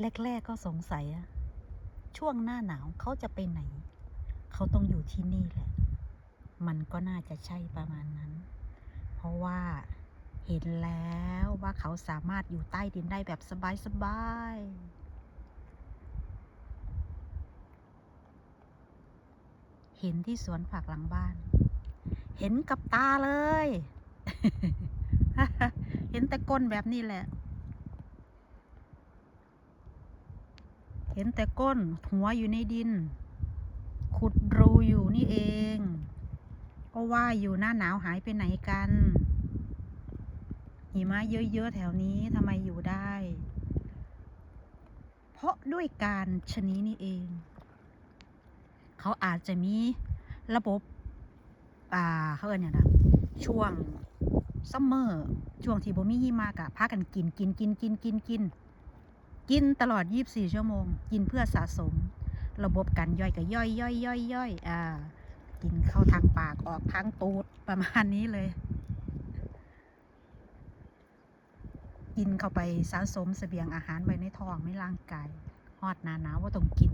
แรก ๆ ก็สงสัยอะช่วงหน้าหนาวเขาจะไปไหน เขาต้องอยู่ที่นี่แหละ มันก็น่าจะใช่ประมาณนั้น เพราะว่าเห็นแล้วว่าเขาสามารถอยู่ใต้ดินได้แบบสบายๆ เห็นที่สวนผักหลังบ้าน เห็นกับตาเลย เห็นแต่ก้นแบบนี้แหละ เห็นแต่ก้นหัวอยู่ในดิน ขุดรูอยู่นี่เอง ก็ว่าอยู่หน้าหนาวหายไปไหนกันหิมะเยอะๆแถวนี้ทำไมอยู่ได้ เพราะด้วยการชนี้นี่เอง เขาอาจจะมีระบบ อ่าเขาเอ่ยเนี่ยนะช่วงซัมเมอร์ช่วงที่บ่มีหิมะกะพากันกินกินกินกินกินกิน กินตลอด 24 ชั่วโมง กินเพื่อสะสม ระบบการย่อยก็ย่อยย่อยย่อยย่อยอ่า กินเข้าทางปากออกทางตูดประมาณนี้เลย กินเข้าไปสะสมเสบียงอาหารไว้ในท้องในร่างกายฮอดหนาหนาวว่าต้องกิน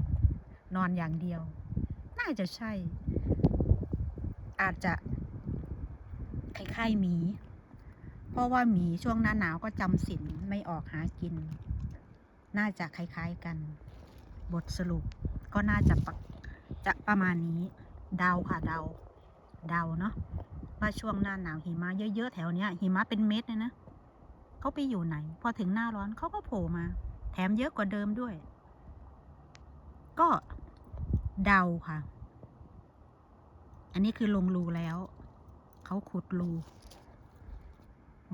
นอนอย่างเดียว น่าจะใช่ อาจจะคล้ายๆหมี เพราะว่าหมีช่วงหน้าหนาวก็จำศีลไม่ออกหากิน น่าจะคล้ายๆกัน บทสรุปก็น่าจะปจะประมาณนี้เดาค่ะเดาเดาเนาะว่าช่วงหน้าหนาวหิมะเยอะๆแถวเนี้ยหิมะเป็นเม็ดเลยนะเขาไปอยู่ไหน พอถึงหน้าร้อนเขาก็โผล่มา แถมเยอะกว่าเดิมด้วย ก็เดาค่ะ อันนี้คือลงรูแล้ว เขาขุดรู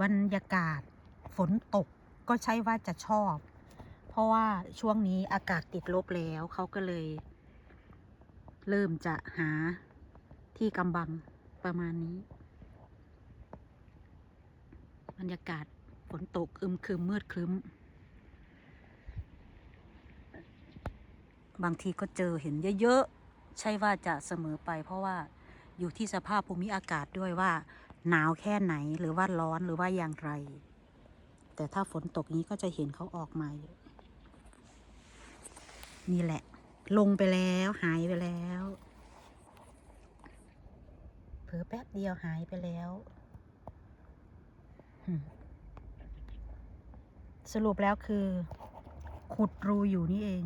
บรรยากาศฝนตกก็ใช่ว่าจะชอบ ราะว่าช่วงนี้อากาศติดลบแล้วเขาก็เลย เริ่มจะหาที่กำบังประมาณนี้บรรยากาศฝนตกอึมครึมมืดครึ้ม บางทีก็เจอเห็นเยอะๆ ใช่ว่าจะเสมอไป เพราะว่าอยู่ที่สภาพภูมิอากาศด้วยว่า หนาวแค่ไหนหรือว่าร้อนหรือว่าอย่างไร แต่ถ้าฝนตกนี้ก็จะเห็นเขาออกมาอยู่ นี่แหละ ลงไปแล้วหายไปแล้วเผลอแป๊บเดียวหายไปแล้วสรุปแล้วคือ ขุดรูอยู่นี่เอง